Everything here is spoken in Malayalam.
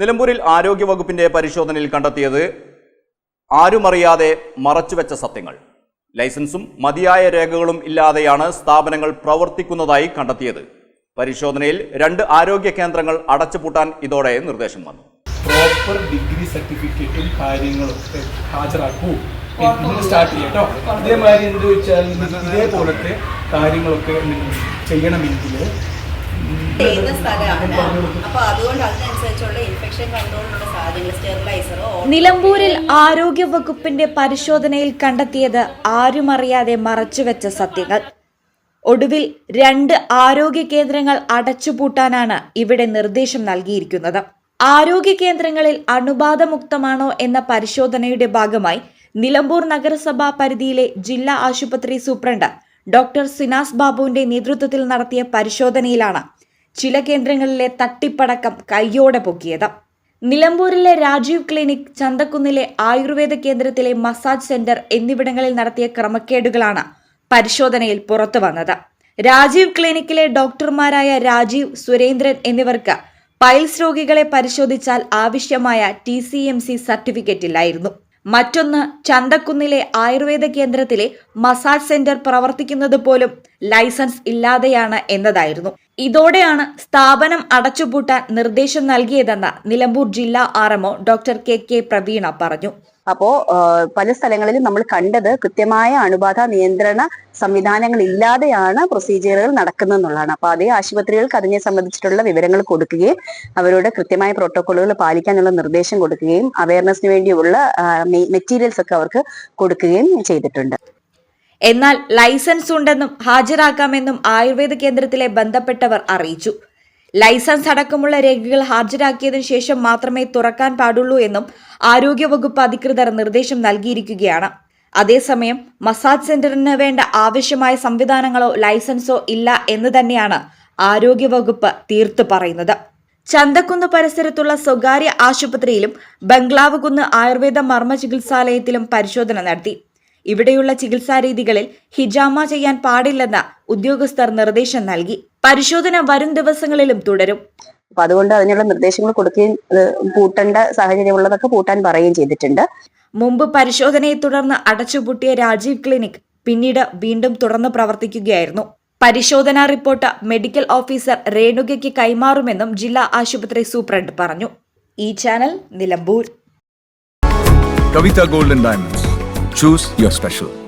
നിലമ്പൂരിൽ ആരോഗ്യവകുപ്പിന്റെ പരിശോധനയിൽ കണ്ടെത്തിയത് ആരുമറിയാതെ മറച്ചുവെച്ച സത്യങ്ങൾ. ലൈസൻസും മതിയായ രേഖകളും ഇല്ലാതെയാണ് സ്ഥാപനങ്ങൾ പ്രവർത്തിക്കുന്നതായി കണ്ടെത്തിയത്. പരിശോധനയിൽ രണ്ട് ആരോഗ്യ കേന്ദ്രങ്ങൾ അടച്ചുപൂട്ടാൻ ഇതോടെ നിർദ്ദേശം വന്നു. പ്രോപ്പർ ഡിഗ്രി സർട്ടിഫിക്കറ്റും കാര്യങ്ങളും ഒക്കെ ഹാജരാക്കൂ സ്റ്റാർട്ട് ചെയ്യട്ടോ കേട്ടോ. ഇതേമാതിരി എന്ത് വെച്ചാൽ ഇതേപോലത്തെ കാര്യങ്ങളൊക്കെ നിങ്ങൾ ചെയ്യുന്ന സ്ഥലമാണ്. അപ്പൊ അതുകൊണ്ട് അതിനനുസരിച്ചുള്ള ഇൻഫെക്ഷൻ കൺട്രോളിനുള്ള സാധനങ്ങൾ സ്റ്റെറിലൈസറോ നിലമ്പൂരിൽ ആരോഗ്യ വകുപ്പിന്റെ പരിശോധനയിൽ കണ്ടെത്തിയത് ആരും ആരുമറിയാതെ മറച്ചുവെച്ച സത്യങ്ങൾ. ഒടുവിൽ രണ്ട് ആരോഗ്യ കേന്ദ്രങ്ങൾ അടച്ചുപൂട്ടാനാണ് ഇവിടെ നിർദ്ദേശം നൽകിയിരിക്കുന്നത്. ആരോഗ്യ കേന്ദ്രങ്ങളിൽ അണുബാധമുക്തമാണോ എന്ന പരിശോധനയുടെ ഭാഗമായി നിലമ്പൂർ നഗരസഭാ പരിധിയിലെ ജില്ലാ ആശുപത്രി സൂപ്രണ്ട് ഡോക്ടർ സിനാസ് ബാബുവിന്റെ നേതൃത്വത്തിൽ നടത്തിയ പരിശോധനയിലാണ് ചില കേന്ദ്രങ്ങളിലെ തട്ടിപ്പടക്കം കയ്യോടെ പൊക്കിയത്. നിലമ്പൂരിലെ രാജീവ് ക്ലിനിക് ചന്തക്കുന്നിലെ ആയുർവേദ കേന്ദ്രത്തിലെ മസാജ് സെന്റർ എന്നിവിടങ്ങളിൽ നടത്തിയ ക്രമക്കേടുകളാണ് പരിശോധനയിൽ പുറത്തു വന്നത്. രാജീവ് ക്ലിനിക്കിലെ ഡോക്ടർമാരായ രാജീവ് സുരേന്ദ്രൻ എന്നിവർക്ക് പൈൽസ് രോഗികളെ പരിശോധിച്ചാൽ ആവശ്യമായ ടി സർട്ടിഫിക്കറ്റ് ഇല്ലായിരുന്നു മറ്റൊന്ന് ചന്തക്കുന്നിലെ ആയുർവേദ കേന്ദ്രത്തിലെ മസാജ് സെന്റർ പ്രവർത്തിക്കുന്നത് പോലും ലൈസൻസ് ഇല്ലാതെയാണ് എന്നതായിരുന്നു. ഇതോടെയാണ് സ്ഥാപനം അടച്ചുപൂട്ടാൻ നിർദ്ദേശം നൽകിയതെന്ന് നിലമ്പൂർ ജില്ലാ RMO doctor K K Praveena പറഞ്ഞു. അപ്പോ പല സ്ഥലങ്ങളിലും നമ്മൾ കണ്ടത് കൃത്യമായ അണുബാധ നിയന്ത്രണ സംവിധാനങ്ങൾ ഇല്ലാതെയാണ് പ്രൊസീജിയറുകൾ നടക്കുന്നതെന്നുള്ളതാണ് അപ്പൊ അതേ ആശുപത്രികൾക്ക് അതിനെ സംബന്ധിച്ചിട്ടുള്ള വിവരങ്ങൾ കൊടുക്കുകയും അവരോട് കൃത്യമായ പ്രോട്ടോക്കോളുകൾ പാലിക്കാനുള്ള നിർദ്ദേശം കൊടുക്കുകയും അവയർനെസ്സിന് വേണ്ടിയുള്ള മെറ്റീരിയൽസ് ഒക്കെ അവർക്ക് കൊടുക്കുകയും ചെയ്തിട്ടുണ്ട്. എന്നാൽ ലൈസൻസ് ഉണ്ടെന്നും ഹാജരാക്കാമെന്നും ആയുർവേദ കേന്ദ്രത്തിലെ ബന്ധപ്പെട്ടവർ അറിയിച്ചു. ലൈസൻസ് അടക്കമുള്ള രേഖകൾ ഹാജരാക്കിയതിനു ശേഷം മാത്രമേ തുറക്കാൻ പാടുള്ളൂ എന്നും ആരോഗ്യവകുപ്പ് അധികൃതർ നിർദ്ദേശം നൽകിയിരിക്കുകയാണ്. അതേസമയം മസാജ് സെന്ററിന് വേണ്ട ആവശ്യമായ സംവിധാനങ്ങളോ ലൈസൻസോ ഇല്ല എന്ന് തന്നെയാണ് ആരോഗ്യവകുപ്പ് തീർത്തു പറയുന്നത്. ചന്തക്കുന്ന് പരിസരത്തുള്ള സ്വകാര്യ ആശുപത്രിയിലും ബംഗ്ലാവ് കുന്ന് ആയുർവേദ മർമ്മ ചികിത്സാലയത്തിലും പരിശോധന നടത്തി. ഇവിടെയുള്ള ചികിത്സാരീതികളിൽ ഹിജാമ ചെയ്യാൻ പാടില്ലെന്ന ഉദ്യോഗസ്ഥർ നിർദ്ദേശം നൽകി. പരിശോധന വരും ദിവസങ്ങളിലും തുടരും. അപ്പൊ അതുകൊണ്ട് അതിനുള്ള നിർദ്ദേശങ്ങൾ കൊടുക്കുകയും പൂട്ടേണ്ട സാഹചര്യമുള്ളതൊക്കെ പൂട്ടാൻ പറയുകയും ചെയ്തിട്ടുണ്ട്. മുമ്പ് പരിശോധനയെ തുടർന്ന് അടച്ചുപൂട്ടിയ രാജീവ് ക്ലിനിക് പിന്നീട് വീണ്ടും തുറന്നു പ്രവർത്തിക്കുകയായിരുന്നു. പരിശോധനാ റിപ്പോർട്ട് മെഡിക്കൽ ഓഫീസർ രേണുകയ്ക്ക് കൈമാറുമെന്നും ജില്ലാ ആശുപത്രി സൂപ്രണ്ട് പറഞ്ഞു. ഈ channel Nilambur. Kavitha golden Diamonds. Choose your special.